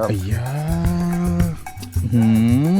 ครับ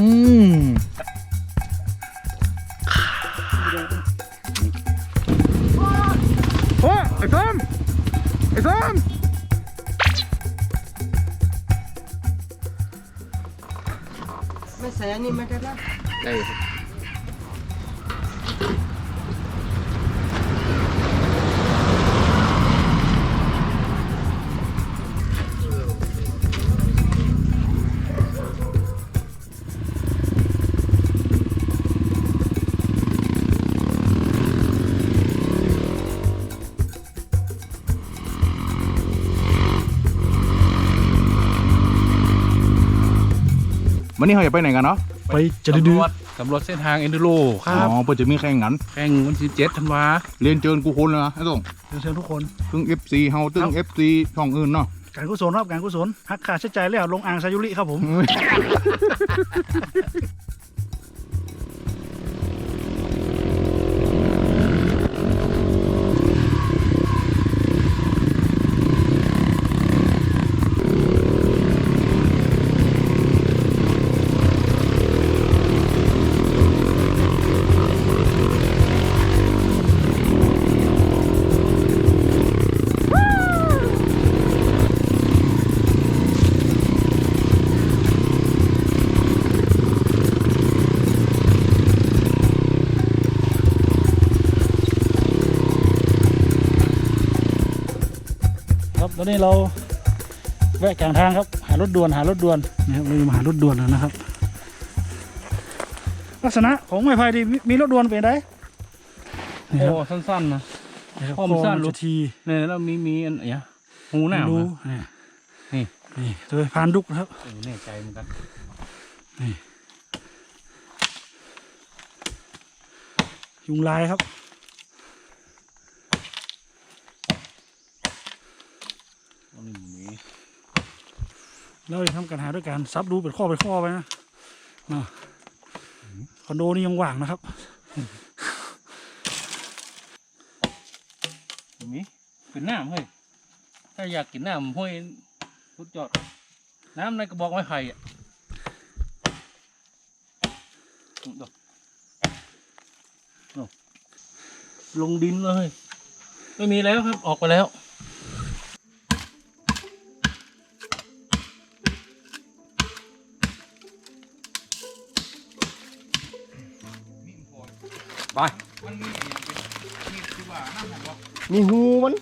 วันนี้เราจะไปไหนกันเนาะไปจะดื้อสำรวจสำรวจเส้นทางเอนดูโรคอ๋รับอเพื่อจะมีแข่งขันแข่งวันที่เจ็ดธันวาเรียนเจิญกูคนเลยนะไอ้ส้มเรียนเชิญทุกคนตึง FC เฮาตึง FC ช่องอื่นเนาะการกุศลครับการกุศลหักค่าใช้จ่ายแล้วลงอ่างซายุริครับผม นนี้เราแวะกลางทางครับ หารถด่วนหารถด่วนนะครับเราจะมาหารถด่วนแล้วนะครับ ลักษณะของไม้พายดีมีมีรถด่วนเป็นไงนี่คโอ้รับสั้นๆนะนี่ครับโอ้มันสั้นคอลูจะกทีเนี่ยแล้วมีมีอันเนี้ยหูหนาวรู้นะนี่นี่นี่โดยพานดุกนะครับเออแน่ใจเหมือนกันยุงลายครับ อันนี้มี เราจะทำการหาด้วยการซับดูเป็นข้อเป็นข้อไปนะนะคอนโดนี่ยังว่างนะครับมีเป็นน้ำเฮ้ยถ้าอยากกินน้ำห้วยพุดยอด น้ำในกระบอกไม้ไผ่อะดลงดินเลย ไม่มีแล้วครับออกไปแล้ว ไปมีหูมัน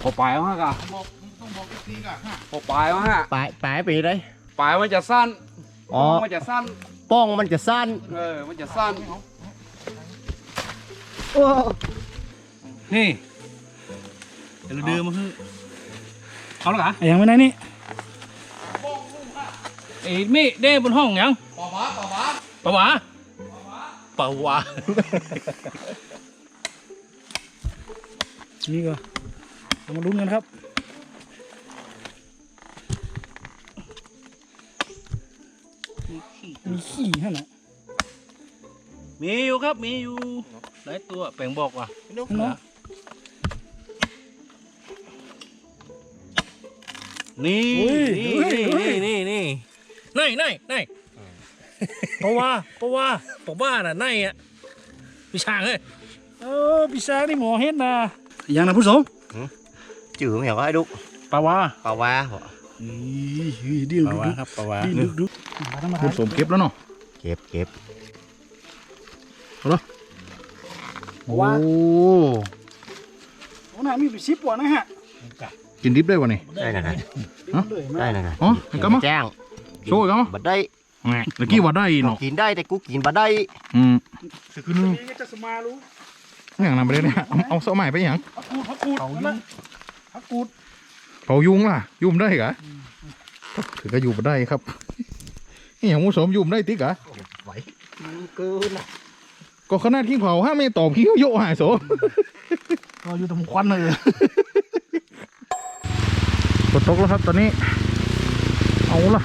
พอปลายมากอะพอปลายมากปลายปลายไปได้ ปลายมันจะสั้นอ๋อ มันจะสั้นป้องมันจะสั้นเออมันจะสั้นโอ้นี่เดี๋ยวเราดื้อมาคือเอาละกะไอ้ยังไม่ไหนนี่ไอ้มีเด้บนห้องยังปะวะปะวะปะวะ ปะวะนี่ก็เรามาลุ้นกันครับ มีขี้ฮะน่ะมีอยู่ครับมีอยู่หลายตัวแปลงบอกว่ะเนาะนี่อุ้ยนี่อุ้ยอุ้ยนี่นี่นี่นี่นี่เพ ราะว่าเพราะว่าผมว่าน่ะนี่อะพี่ช้างเฮ้ยเออพี่ชายนี่หมอเฮ็ดนะยังนะผู้ชมจืดเหรอไอ้ดุกปะวะปลาวาเหรออีดิ้นปะดุวะดุครับปะวะดิ้นดุดุมาทำมาคุณสมเก็บแล้วเนาะเก็บเก็บโอ้โอ้น่ะมีไปชิปว่ะนะฮะกินดิบได้วะนี่ได้นะนะฮะเลยมาได้นะนะอ๋อเห็นกันมั้ยแจ้งโชว์อีกมั้ยบัดได้ แหม่ตะกี้ว่าได้เนาะกินได้แต่กูกินบัดได้อืมนี่ก็จะสมารู้อย่างนั้นไปเลยเนี่ยเอาเอาเสาใหม่ไปอย่างพักกูดพักกูดนั่นน่ะพักกูดเผายุงล่ะ ยุมได้กะถือก็อยู่มาได้ครับนี่อย่างมุสมยุมได้ติ๊กกะไหวเกินนะก็ขนาดขี้เผาห้าไม่ตอบขี้เขาโยกหายโสก็อยู่ตรงควันเลยฝนตกแล้วครับตอนนี้ เอาละ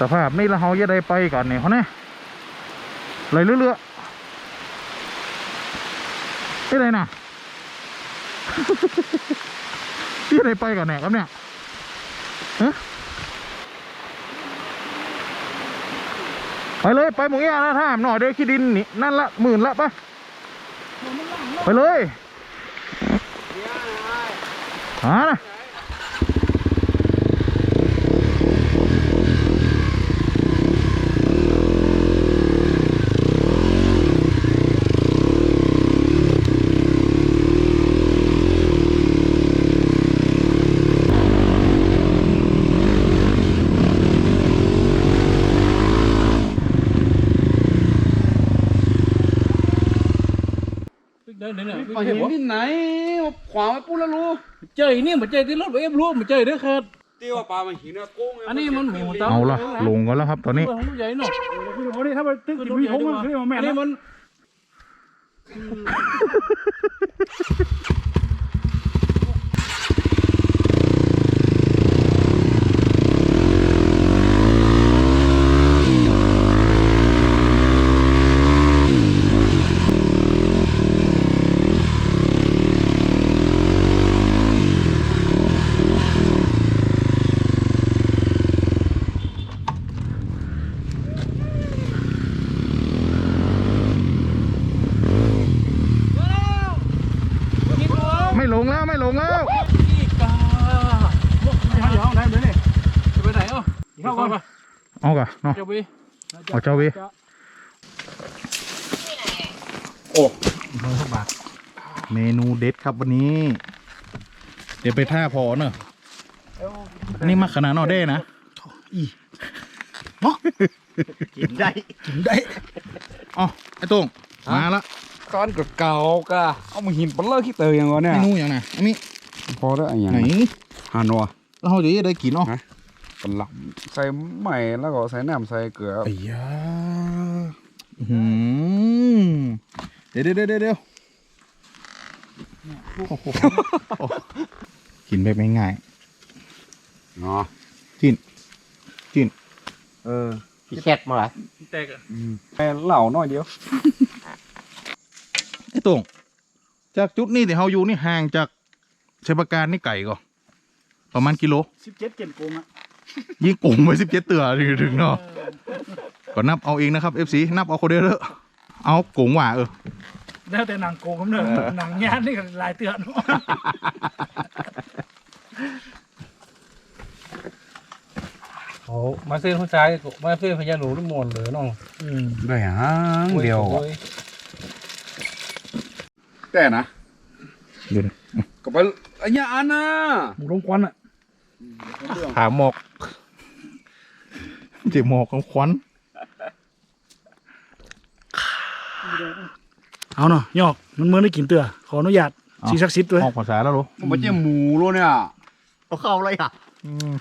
สภาพนี่ละเฮาจะได้ไปก่อนเนี่ยเขาเนี่ยเลยเรื่อยๆที่ไหนนะที่ไหนไปก่อนเนี่ยครับเนี่ยไปเลยไปหมองเงี้ยนะถ้ามหน่อยเดี๋ยวขี้ดินนี่นั่นละหมื่นละไปไปเลยหานะ เดินเดินเนี่ยไปเห็นที่ไหนขวางไว้ปุ๊บแล้วรู้เจอนี่เหมือนเจอที่รถเอฟรู้มันเจอเด้อครับตีว่าปลามันหินอะโก้งอันนี้มันหมูตาเอาละลงกันแล้วครับตอนนี้ของลูกใหญ่เนาะคือเขาเนี่ยถ้าไปตึกกินวิทงมันคือแม่อันนะนี้มันไม่ลงแล้วไม่ลงแล้ว อีกา ไม่ยอมได้เลยนี่ จะไปไหนอะ เข้าก่อน เอากะเนาะจะไปเอาเจ้าเวเมนูเด็ดครับวันนี้ เดี๋ยวไปท่าพอเนอะอันนี่มักขนาดนอเด้นะกินได้กินได้อ๋อไอ้โต้งมาละก้อนเก่าๆกะเอามาหินปลาเลอร์ขี้เตยอย่างวะเนี่ยเมนูอย่างน่ะอันนี้พอได้อะไรอย่างไหนฮานัวแล้วเราจะได้กินเนาะฮะ ปลาใส่ใหม่แล้วก็ใส่น้ำใส่เกลือไอ้ยาอื้อหือเดี๋ยวเดี๋ยวเดี๋ยวเดี๋ยวโอ้โหกินแบบง่ายเนาะๆจิ้นจิ้นเออพี่แคทมาละแตกอะแค่เหล่าน้อยเดียวไอ้โต้งจากจุดนี้ที่เราอยู่นี่ห่างจากชัยประการนี่ไก่ก็ประมาณกิโลสิบเจ็ดเกณฑ์โกงอะ ยิงกุ่งไปสิบเจ็ดเตือถึงถึงเนาะก็นับเอาเองนะครับ FC นับเอาคนเดียวเลยเอากุ่งหว่าเออแล้วแต่หนังโกงกำเนิดหนังยานนี่ก็ลายเตือนโอ้มาเส้นผู้ชายมาเส้นพญาหนูทุกมนเลยน้องได้หางเดียวอะแต่นะเดี๋ยวนะก็ไปอันยาอันน่ะหมูลงควันอะ หาหมอกเจ็บหมอกของควันเอาเนาะยอกมันเมื่อได้กินเตือขออนุญาตสีศักดิ์สิทธิ์ด้วยออกภาษาแล้วเหรอมันไม่ใช่หมูโลเนี่ยเอาเข้าเลยอะอืม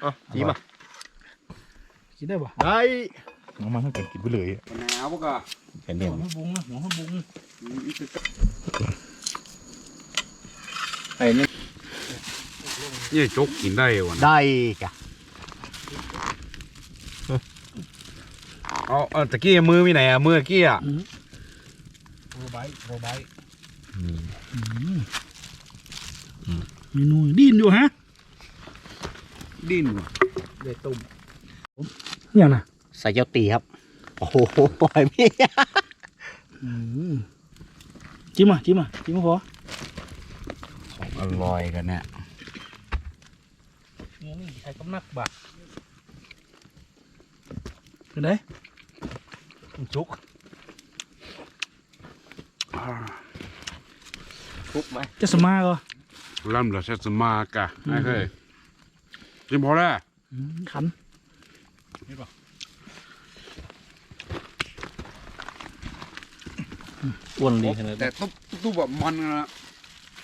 เอาจีมากินได้ปะได้เอามาให้กันกินไปเลยอะหนาวปะกะเห็นเด่นหัวบุ้งหัวบุ้งไอ้นี่ นี่จกกินได้วะได้กะเอาเอาตะกี้มือมีไหนอะมือกี้อะโรบายโรบายเมนูดินอยู่ฮะดิ้นวะเลยตุ่มอย่างน่ะใส่เจ้าตีครับ โอ้โหปล่อยไม่จิ้มอะจิ้มอะจิ้มพอของอร่อยกันเนี่ย ช้กำนักบักเป็นไงจุกทุบไหมจะสมาก็ลำเหลือเซสมากะไอ้เคยจิมพอแล้วอืมขันอ้วนดีขนาดแต่ตุ๊บตุ๊บแบบมันนะ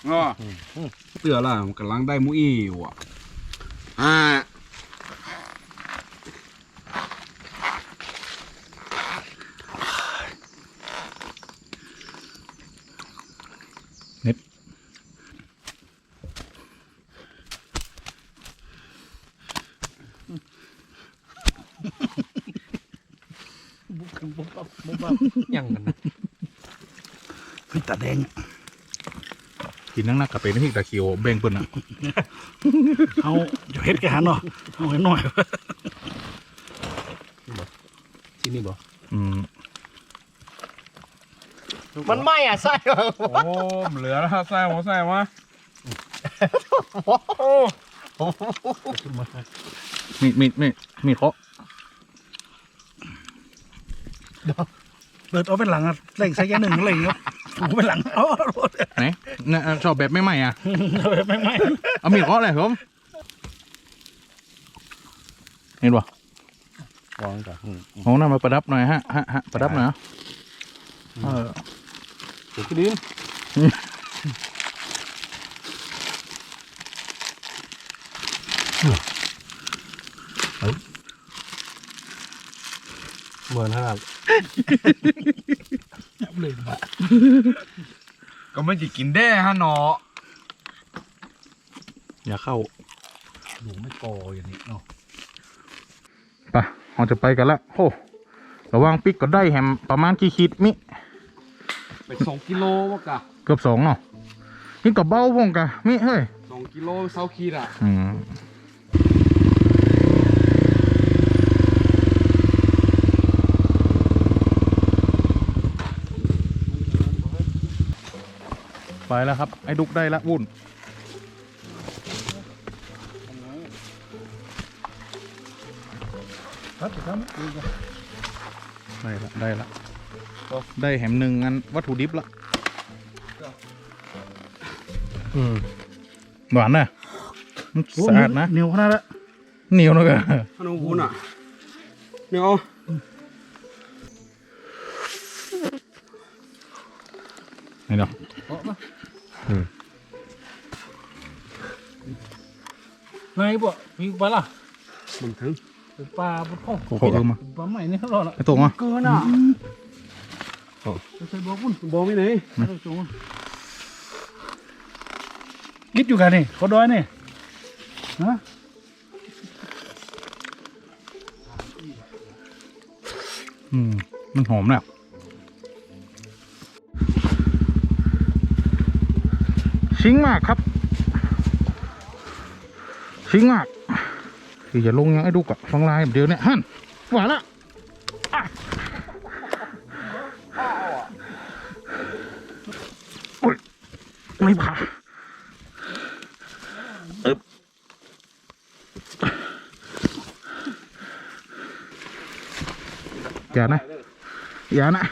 เนาะเตือละมันกำลังได้มุ้ยว่ะ à. Nếp. Bukan bokap bokap yang kena kita deng กตาแดงกินนั่งนักกับเป็นพริกตะเคียวแบ่งเปิ้นอะเอาจะเฮ็ดแกหันเนาะเอาให้หน่อยที่นี่บอกอืมมันไหม้อะไส้โอ้เหลือแล้วใส่หัวใส่มามีดมีดมีดมีดเคาะเปิดเอาเป็นหลังอะเล่งใส่แค่หนึ่งเล่งครับ กูเป็นหลังเอาเอาเอาไหนเนี่ยชอบแบบไม่ไหม้อะเอาไม่ไม่เอามีดเคาะเลยผมเห็นปะวางก่อนโอ้น่ามาประดับหน่อยฮะฮะฮะประดับหน่อยเออเดี๋ยวขึ้นดินเหมือนขนาด ลยบะก็ไม่จะกินได้ฮะเนาะอย่าเข้าหนูไม่กออย่างนี้เนาะไปเราจะไปกันละโอ้ระวังปิกก็ได้แฮมประมาณกี่ขีดมิไปสองกิโลวะกะเกือบสองเนาะนี่กับเบ้าพงกะมิเฮ้ยสองกิโลเซาขีดอะอืม ไปแล้วครับ ไอ้ดุกได้ละวุ่นครับครับดูกันได้ละได้ละได้แหมหนึ่งอันวัตถุดิบละอืมหวานนะมันสะอาดนะเหนียวขนาดละเหนียวนะกันขนมวุ้นอะเนี่ยเไงบ่มีปลาล่ะมึงถึงเป็นปลาบนห้องโอ้โหเออมาปลาใหม่นี่รอดละไอ้ตัวมาเกินอะใส่บอกบุญบอกไม่ไหนใส่ตัวกิดอยู่กันนี่เขาดอยนี่ฮะอืมมันหอมนะชิงมากครับ ชิงมากคืออย่าลงยังไอ้ดุกอะฟังลายเดี๋ยวเนี่ยฮั่นหวานละอะโอ้ยไม่ผ่าเอบอย่านะอย่านะ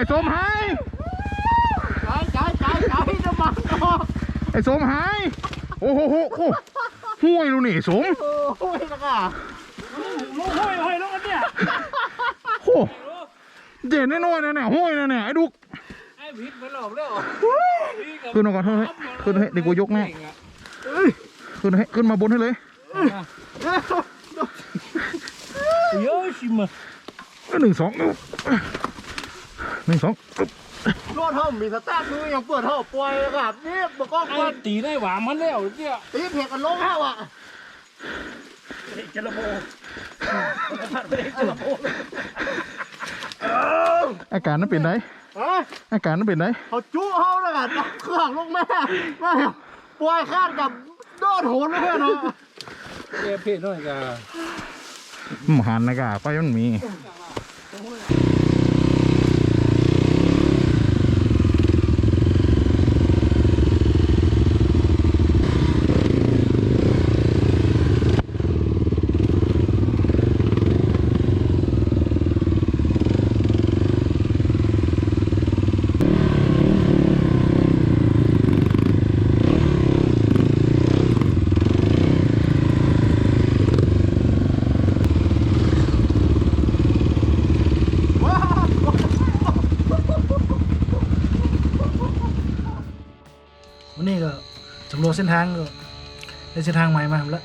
อ้ส้มหายไอ้ส้มหายโอ้โหโหโหห่วยดูนี่สมห้อยห้อยแล้วกันเนี่ยโอ้เด่นแน่นอนนะเนี่ยห้วยนะเนี่ยไอ้ดุกไอ้พิษมันหลอกแล้วขึ้นมาก่อนเถอะขึ้นให้เดี๋ยวกูยกแน่ขึ้นให้ขึ้นมาบนให้เลยเยอะชิมอะหนึ่งสอง หนึ่งสองรถเท่ามีสตาร์ทมือยังเปิดเท่าปล่อยกับนี่บอกก็ไอ้ตีได้หวานมันแล้วเนี่ยตีเพกกันลงเท่าอะเจลโบผัดไปเจลโบอาการนั้นเป็นไรฮะอาการนั้นเป็นไรเขาจุเขาเลยอะดับเครื่องลงแม่แม่ปล่อยคาดกับโดดโหนเลยเนาะเจ๊พี่น้อยกาหมูหันนะกะไฟมันมี สำรวจเส้นทางก็ได้เส้นทางใหม่มาแล้ว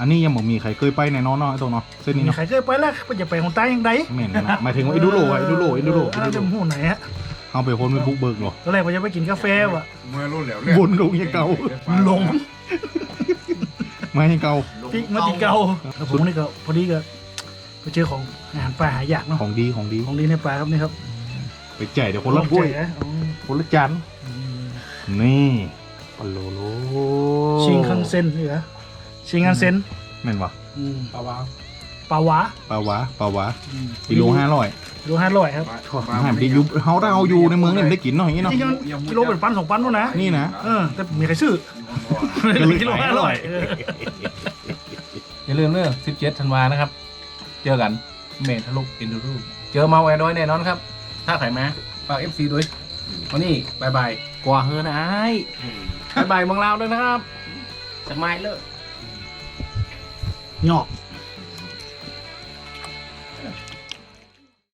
อันนี้ยังบ่มีใครเคยไปแน่นอนเนาะไอ้ตรงเนาะเส้นนี้มีเนาะใครเคยไปแล้วไปจะไปของใต้ยังไงเหม็นนะหมายถึงว่าไอ้ดูโลอะไอ้ดูโลไอ้ดูโลอันนั้นจะหูไหนฮะเอาไปคนไปบุกเบิกเหรอตอนแรกผมจะไปกินกาแฟว่ะเมื่อรุ่นแล้วบนลงยังเก่าหลงมายังเก่าพริกมาติเกาแล้วผมนี่ก็พอดีก็ไปเจอของอาหารป่าหายากเนาะของดีของดีของดีในป่าครับนี่ครับไปแจกเดี๋ยวคนละถ้วยใจนะอ๋อคนละจานนี่ ปลาโลโลชิงคังเซนนี่เหรอชิงคังเซนแม่นวะอืมปลาวาปลาหวาปลาวะปลาวะอืมกิโลห้าร้อยกิโลห้าร้อยครับห้ามที่ยุบเขาเราอยู่ในเมืองนี่มันได้กินเนาะอย่างนี้เนาะจริงๆมันกิโลเป็นพันสองพันวะนะนี่นะเออแต่มีใครซื้อก็เลยกิโลห้าร้อยเอออย่าลืมเนอะ17ธันวานะครับ เจอกันเมทะลุอินดูรูเจอเมาแอร์ดอยแน่นอนครับ ถ้าใครมาฝาก FC ด้วยวันนี้บายบายกว่าเฮือนไอ้ บายบายเมืองลาวด้วยนะครับ สมัยเลยหยอก